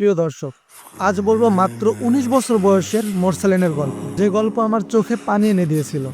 প্রিয় দর্শক, আজ বলব মাত্র উনিশ বছর বয়সের মোরসালিনের গল্প। যে গল্প আমার চোখে পানি এনে দিয়েছিল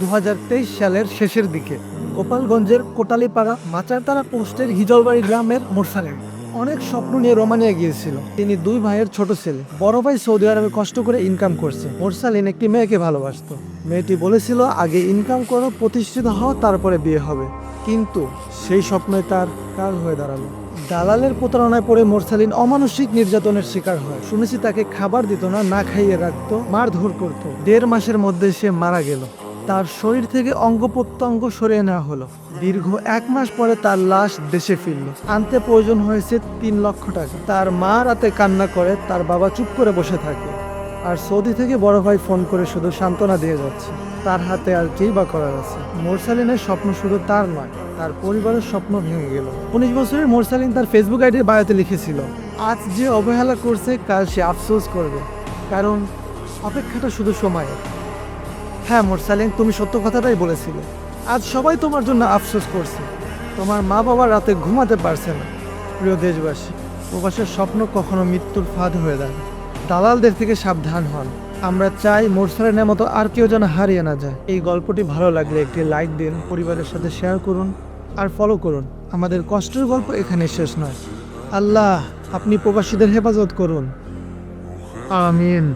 দু হাজার তেইশ সালের শেষের দিকে। গোপালগঞ্জের কোটালীপাড়া মাচারতারা পোস্টের হিজলবাড়ি গ্রামের মোরসালিন। অনেক স্বপ্ন নিয়ে রোমানিয়া গিয়েছিল। তিনি দুই ভাইয়ের ছোট ছেলে। বড় ভাই সৌদি আরবে কষ্ট করে ইনকাম করছে। মোরসালিন একটি মেয়েকে ভালোবাসতো। মেয়েটি বলেছিল, আগে ইনকাম করো, প্রতিষ্ঠিত হও, তারপরে বিয়ে হবে। কিন্তু সেই স্বপ্নই তার কাল হয়ে দাঁড়াল। দালালের প্রতারণায় পড়ে মোরসালিন অমানসিক নির্যাতনের শিকার হয়। শুনেছি তাকে খাবার দিত না না খাইয়ে রাখতো, মারধর করত। দেড় মাসের মধ্যে সে মারা গেল। তার শরীর থেকে অঙ্গ প্রত্যঙ্গ সরিয়ে নেওয়া হলো। দীর্ঘ এক মাস পরে তার লাশ দেশে ফিরল। আনতে প্রয়োজন হয়েছে তিন লক্ষ টাকা। তার মা রাতে কান্না করে, তার বাবা চুপ করে বসে থাকে। আর সৌদি থেকে বড় ভাই ফোন করে শুধু সান্ত্বনা দিয়ে যাচ্ছে। তার হাতে আর কেই বা করার আছে? মোরসালিনের স্বপ্ন শুধু তার নয়, তার পরিবারের স্বপ্ন ভেঙে গেল। উনিশ বছরের মোরসালিন তার ফেসবুক আইডির বায়োতে লিখেছিল, আজ যে অবহেলা করছে, কাল সে আফসোস করবে। কারণ অপেক্ষাটা শুধু সময় হ্যাঁ মোরসালিন, তুমি সত্য কথাটাই বলেছিলে। আজ সবাই তোমার জন্য আফসোস করছে। তোমার মা বাবা রাতে ঘুমাতে পারছে না। প্রিয় দেশবাসী, প্রবাসের স্বপ্ন কখনো মৃত্যুর ফাঁদ হয়ে দাঁড়ায়। দালালদের থেকে সাবধান হন। আমরা চাই মোরসারেনের মতো আর কেউ যেন হারিয়ে না যায়। এই গল্পটি ভালো লাগলে একটি লাইক দিন, পরিবারের সাথে শেয়ার করুন আর ফলো করুন। আমাদের কষ্টের গল্প এখানে শেষ নয়। আল্লাহ, আপনি প্রবাসীদের হেফাজত করুন। আমিন।